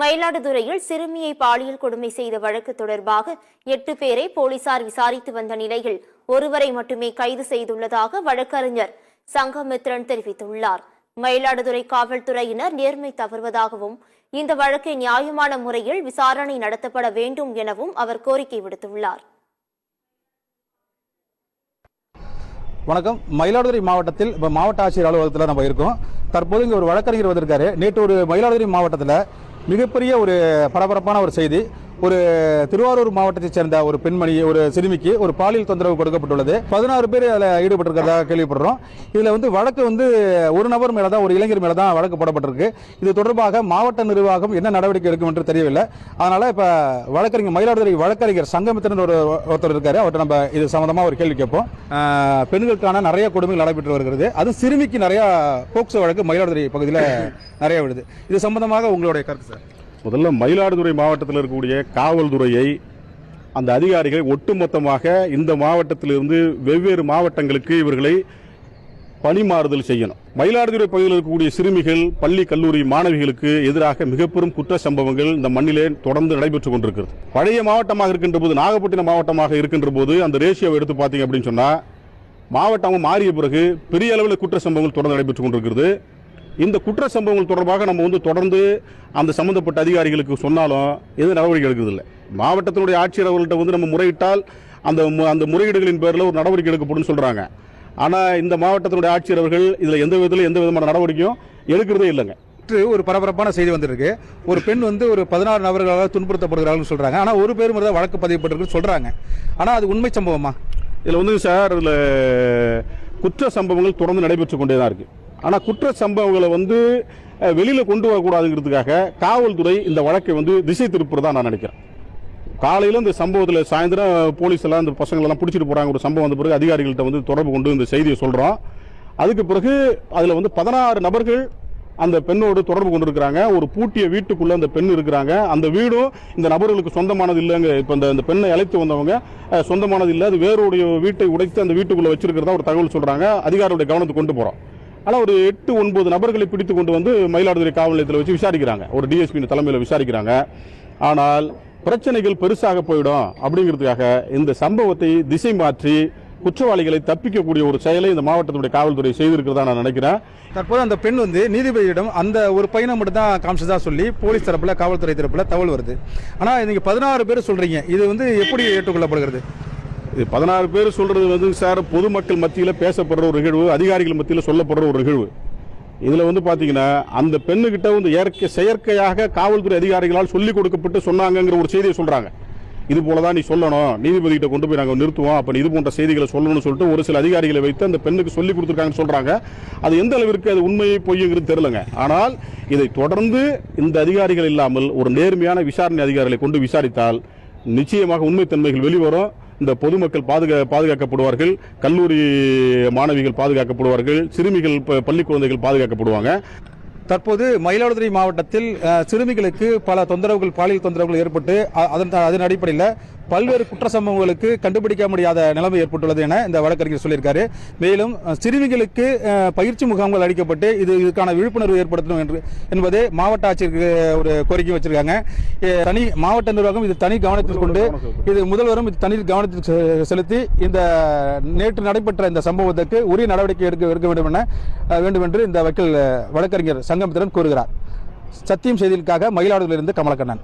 மயிலாடுதுறையில் சிறுமியை பாலியல் கொடுமை செய்த வழக்கு தொடர்பாக எட்டு பேரை போலீசார் விசாரித்து வந்த நிலையில் ஒருவரை மட்டுமே கைது செய்துள்ளதாக வழக்கறிஞர் சங்கமித்ரன் தெரிவித்துள்ளார். மயிலாடுதுறை காவல்துறையினர் நேர்மை தவறுவதாகவும் இந்த வழக்கை நியாயமான முறையில் விசாரணை நடத்தப்பட வேண்டும் எனவும் அவர் கோரிக்கை விடுத்துள்ளார். வணக்கம். மயிலாடுதுறை மாவட்டத்தில் இப்போ மாவட்ட ஆட்சியர் அலுவலகத்தில் நம்ம இருக்கோம். தற்போது இங்கே ஒரு வழக்கறிஞர் வந்திருக்காரு. நேற்று ஒரு மயிலாடுதுறை மாவட்டத்தில் மிகப்பெரிய ஒரு பரபரப்பான ஒரு செய்தி. ஒரு திருவாரூர் மாவட்டத்தைச் சேர்ந்த ஒரு பெண்மணி ஒரு சிறுமிக்கு ஒரு பாலியல் தொந்தரவு கொடுக்கப்பட்டுள்ளது. பதினாறு பேர் அதில் ஈடுபட்டிருக்கிறதாக கேள்விப்படுறோம். இதில் வந்து வழக்கு வந்து ஒரு நபர் மேலே தான் ஒரு இளைஞர் மேலே தான் வழக்கு போடப்பட்டிருக்கு. இது தொடர்பாக மாவட்ட நிர்வாகம் என்ன நடவடிக்கை எடுக்கும் என்று தெரியவில்லை. அதனால் இப்போ வழக்கறிஞர் மயிலாடுதுறை வழக்கறிஞர் சங்கமித்திரன் ஒரு ஒருத்தர் இருக்காரு. அவர்கிட்ட நம்ம இது சம்மந்தமாக ஒரு கேள்வி கேட்போம். பெண்களுக்கான நிறைய கொடுமைகள் நடைபெற்று வருகிறது. அதுவும் சிறுமிக்கு நிறையா போக்சோ வழக்கு மயிலாடுதுறை பகுதியில் நிறைய விடுது இது சம்பந்தமாக உங்களுடைய கருத்து சார்? முதல்ல மயிலாடுதுறை மாவட்டத்தில் இருக்கக்கூடிய காவல்துறையை அந்த அதிகாரிகள் ஒட்டுமொத்தமாக இந்த மாவட்டத்திலிருந்து வெவ்வேறு மாவட்டங்களுக்கு இவர்களை பணிமாறுதல் செய்யணும். மயிலாடுதுறை பகுதியில் இருக்கக்கூடிய சிறுமிகள் பள்ளி கல்லூரி மாணவிகளுக்கு எதிராக மிக பெரும் குற்ற சம்பவங்கள் இந்த மண்ணிலே தொடர்ந்து நடைபெற்றுக் கொண்டிருக்கிறது. பழைய மாவட்டமாக இருக்கின்ற போது நாகப்பட்டினம் மாவட்டமாக இருக்கின்ற போது அந்த ரேஷியோவை எடுத்து பார்த்தீங்க அப்படின்னு சொன்னால் மாவட்டம் மாறிய பிறகு பெரிய அளவில் குற்ற சம்பவங்கள் தொடர்ந்து நடைபெற்றுக் கொண்டிருக்கிறது. இந்த குற்ற சம்பவங்கள் தொடர்பாக நம்ம வந்து தொடர்ந்து அந்த சம்பந்தப்பட்ட அதிகாரிகளுக்கு சொன்னாலும் எதுவும் நடவடிக்கை எடுக்கிறதில்ல. மாவட்டத்தினுடைய ஆட்சியர் அவர்கள்ட்ட வந்து நம்ம முறையிட்டால் அந்த அந்த முறையீடுகளின் பேரில் ஒரு நடவடிக்கை எடுக்கப்படும் சொல்றாங்க. ஆனால் இந்த மாவட்டத்தினுடைய ஆட்சியர் அவர்கள் இதில் எந்த விதத்தில் எந்த விதமான நடவடிக்கையும் எடுக்கிறதே இல்லைங்க. ஒரு பரபரப்பான செய்தி வந்திருக்கு. ஒரு பெண் வந்து ஒரு பதினாறு நபர்களால் துன்புறுத்தப்படுகிறார்கள் சொல்றாங்க. ஆனால் ஒரு பேர் மட்டும் தான் வழக்கு பதிவுப்பட்டிருக்கு சொல்றாங்க. ஆனால் அது உண்மை சம்பவமா? இதில் வந்து சார் இதில் குற்ற சம்பவங்கள் தொடர்ந்து நடைபெற்று கொண்டே தான் இருக்கு. ஆனால் குற்ற சம்பவங்களை வந்து வெளியில் கொண்டு வரக்கூடாதுங்கிறதுக்காக காவல்துறை இந்த வழக்கை வந்து திசை திருப்புறதா நான் நினைக்கிறேன். காலையில் இந்த சம்பவத்தில் சாயந்தரம் போலீஸ் எல்லாம் இந்த பசங்களெல்லாம் பிடிச்சிட்டு போகிறாங்க ஒரு சம்பவம் வந்த பிறகு அதிகாரிகள்ட்ட வந்து தொடர்பு கொண்டு இந்த செய்தியை சொல்கிறோம் அதுக்கு பிறகு அதில் வந்து பதினாறு நபர்கள் அந்த பெண்ணோடு தொடர்பு கொண்டிருக்கிறாங்க. ஒரு பூட்டிய வீட்டுக்குள்ள அந்த பெண் இருக்கிறாங்க. அந்த வீடும் இந்த நபர்களுக்கு சொந்தமானது இல்லைங்க. இப்போ இந்த இந்த பெண்ணை அழைத்து வந்தவங்க சொந்தமானது இல்லை. அது வேறுடைய வீட்டை உடைத்து அந்த வீட்டுக்குள்ளே வச்சிருக்கிறதா ஒரு தகவல் சொல்கிறாங்க அதிகாரியுடைய கவனத்துக்கு கொண்டு போகிறோம் ஆனால் ஒரு எட்டு ஒன்பது நபர்களை பிடித்து கொண்டு வந்து மயிலாடுதுறை காவல் நிலையத்தில் வச்சு விசாரிக்கிறாங்க. ஒரு டிஎஸ்பி தலைமையில் விசாரிக்கிறாங்க. ஆனால் பிரச்சனைகள் பெருசாக போயிடும் அப்படிங்கிறதுக்காக இந்த சம்பவத்தை திசை மாற்றி குற்றவாளிகளை தப்பிக்கக்கூடிய ஒரு செயலை இந்த மாவட்டத்துடைய காவல்துறை செய்திருக்கிறதா நான் நினைக்கிறேன். தற்போது அந்த பெண் வந்து நீதிபதியிடம் அந்த ஒரு பையனை மட்டும் தான் காமிச்சதா சொல்லி போலீஸ் தரப்பில் காவல்துறை தரப்பில் தகவல் வருது. ஆனால் நீங்கள் பதினாறு பேர் சொல்கிறீங்க இது வந்து எப்படி ஏற்றுக்கொள்ளப்படுகிறது? இது பதினாறு பேர் சொல்கிறது வந்து சார் பொதுமக்கள் மத்தியில் பேசப்படுற ஒரு நிகழ்வு அதிகாரிகள் மத்தியில் சொல்லப்படுற ஒரு நிகழ்வு. இதில் வந்து பார்த்தீங்கன்னா அந்த பெண்ணுக்கிட்ட வந்து இயற்கை செயற்கையாக காவல்துறை அதிகாரிகளால் சொல்லிக் கொடுக்கப்பட்டு சொன்னாங்கங்கிற ஒரு செய்தியை சொல்கிறாங்க இது போல தான் நீ சொல்லணும் நீதிபதிகிட்ட கொண்டு போய் நாங்கள் நிறுத்துவோம் அப்போ இது போன்ற செய்திகளை சொல்லணும்னு சொல்லிட்டு ஒரு சில அதிகாரிகளை வைத்து அந்த பெண்ணுக்கு சொல்லி கொடுத்துருக்காங்கன்னு சொல்கிறாங்க அது எந்த அளவிற்கு அது உண்மையை பொய்யுங்கிறது தெரிலங்க ஆனால் இதை தொடர்ந்து இந்த அதிகாரிகள் இல்லாமல் ஒரு நேர்மையான விசாரணை அதிகாரிகளை கொண்டு விசாரித்தால் நிச்சயமாக உண்மைத்தன்மைகள் வெளிவரும். இந்த பொதுமக்கள் பாதுகா பாதுகாக்கப்படுவார்கள் கல்லூரி மாணவிகள் பாதுகாக்கப்படுவார்கள் சிறுமிகள் பள்ளி குழந்தைகள் பாதுகாக்கப்படுவாங்க. தற்போது மயிலாடுதுறை மாவட்டத்தில் சிறுமிகளுக்கு பல தொந்தரவுகள் பாலியல் தொந்தரவுகள் ஏற்பட்டு அதன் அதன் அடிப்படையில் பல்வேறு குற்ற சம்பவங்களுக்கு கண்டுபிடிக்க முடியாத நிலைமை ஏற்பட்டுள்ளது என இந்த வழக்கறிஞர் சொல்லியிருக்காரு. மேலும் சிறுமிகளுக்கு பயிற்சி முகாம்கள் அளிக்கப்பட்டு இது இதுக்கான விழிப்புணர்வு ஏற்படுத்தணும் என்று என்பதே மாவட்ட ஆட்சியருக்கு ஒரு கோரிக்கை வச்சிருக்காங்க. தனி மாவட்ட நிர்வாகம் இது தனி கவனத்தில் கொண்டு இது முதல்வரும் இது தனி கவனத்தில் செலுத்தி இந்த நேற்று நடைபெற்ற இந்த சம்பவத்துக்கு உரிய நடவடிக்கை எடுக்க எடுக்க வேண்டும் என வேண்டும் என்று இந்த வக்கீல் வழக்கறிஞர் வழக்கறிஞர் சங்கமித்திரன் கூறுகிறார். சத்தியம் செய்திகளுக்காக மயிலாடுதுறையிலிருந்து கமலக்கண்ணன்.